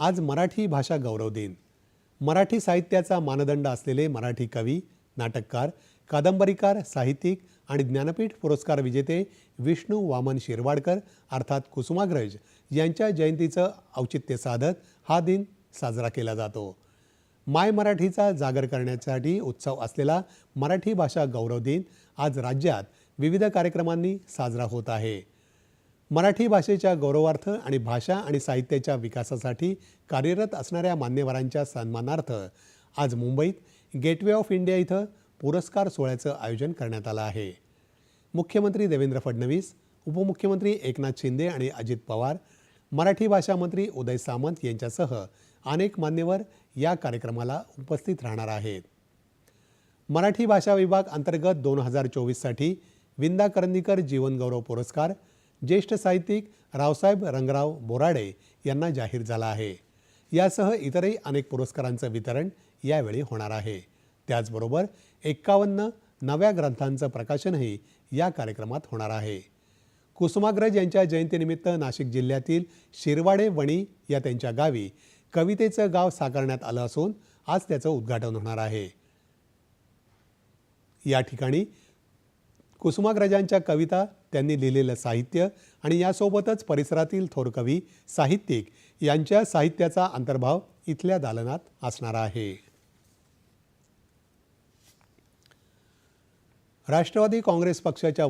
आज मराठी भाषा गौरव दिन. मराठी साहित्याचा मानदंड असलेले मराठी कवी नाटककार कादंबरीकार साहित्यिक आणि ज्ञानपीठ पुरस्कार विजेते विष्णू वामन शिरवाडकर अर्थात कुसुमाग्रज यांच्या जयंतीचं औचित्य साधत हा दिन साजरा केला जातो. माय मराठीचा जागर करण्यासाठी उत्सव असलेला मराठी भाषा गौरव दिन आज राज्यात विविध कार्यक्रमांनी साजरा होत आहे. मराठी भाषेच्या गौरवार्थ आणि भाषा आणि साहित्याच्या विकासासाठी कार्यरत असणाऱ्या मान्यवरांच्या सन्मानार्थ आज मुंबईत गेटवे ऑफ इंडिया इथं पुरस्कार सोहळ्याचं आयोजन करण्यात आलं आहे. मुख्यमंत्री देवेंद्र फडणवीस उपमुख्यमंत्री एकनाथ शिंदे आणि अजित पवार मराठी भाषा मंत्री उदय सामंत यांच्यासह अनेक मान्यवर या कार्यक्रमाला उपस्थित राहणार आहेत. मराठी भाषा विभाग अंतर्गत दोन हजार चोवीससाठी विंदा करंदीकर जीवनगौरव पुरस्कार ज्येष्ठ साहित्यिक रावसाहेब रंगराव बोराडे यांना जाहीर झाला आहे. यासह इतरही अनेक पुरस्कारांचं वितरण यावेळी होणार आहे. त्याचबरोबर एक्कावन्न नव्या ग्रंथांचं प्रकाशनही या कार्यक्रमात होणार आहे. कुसुमाग्रज यांच्या जयंतीनिमित्त नाशिक जिल्ह्यातील शिरवाडे वणी या त्यांच्या गावी कवितेचं गाव साकारण्यात आलं असून आज त्याचं उद्घाटन होणार आहे. या ठिकाणी कुसुमाग्रजांच्या कविता त्यांनी लिहिलेलं साहित्य आणि यासोबतच परिसरातील थोरकवी साहित्यिक यांच्या साहित्याचा अंतर्भाव इथल्या दालनात असणार आहे. राष्ट्रवादी काँग्रेस पक्षाच्या